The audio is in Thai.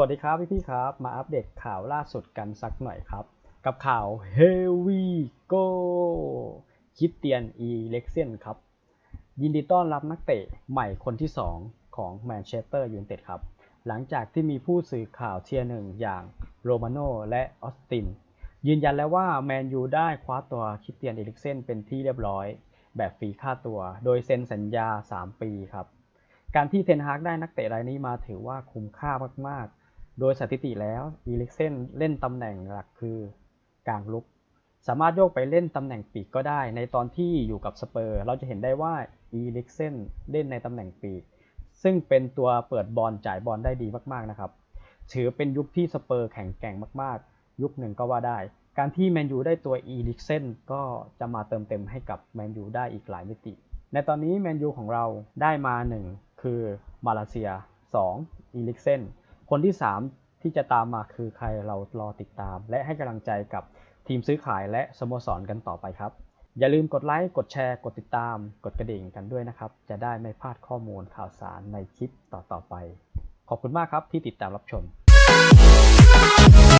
วัสดีครับพี่ๆครับ มาอัปเดตข่าวล่าสุดกันสักหน่อยครับ กับข่าว Here we go คิดเตียน e l e x i o n ครับ ยินดีต้อนรับนักเตะใหม่คนที่ 2 ของแมนเชสเตอร์ยูไนเต็ดครับ หลังจากที่มีผู้สื่อข่าวเทียร์หนึ่งอย่างโรมาโนและออสติน ยืนยันแล้วว่าแมนยูได้คว้าตัวคิดเตียน e l e x i o n เป็นที่เรียบร้อย แบบฟรีค่าตัว โดยเซ็นสัญญา 3 ปีครับการที่เทนฮากได้นักเตะรายนี้มาถือว่าคุ้มค่ามาก โดยสถิติแล้วอีลิกเซนเล่นตำแหน่งหลักคือกลางลุก สามารถโยกไปเล่นตำแหน่งปีกก็ได้ ในตอนที่อยู่กับสเปอร์ เราจะเห็นได้ว่าอีลิกเซนเล่นในตำแหน่งปีก ซึ่งเป็นตัวเปิดบอลจ่ายบอลได้ดีมากๆนะครับ ถือเป็นยุคที่สเปอร์แข็งแกร่งมากๆ ยุคหนึ่งก็ว่าได้ การที่แมนยูได้ตัวอีลิกเซนก็จะมาเติมเต็มให้กับแมนยูได้อีกหลายมิติ ในตอนนี้แมนยูของเราได้มา 1 คือมาเลเซีย 2. อีลิกเซน คนที่ 3 ที่จะตามมาคือใครเรารอติดตาม และให้กำลังใจกับทีมซื้อขายและสโมสรกันต่อไปครับ อย่าลืมกดไลค์กดแชร์ กดติดตาม กดกระดิ่งกันด้วยนะครับ จะได้ไม่พลาดข้อมูลข่าวสารในคลิปต่อๆไป ขอบคุณมากครับที่ติดตามรับชม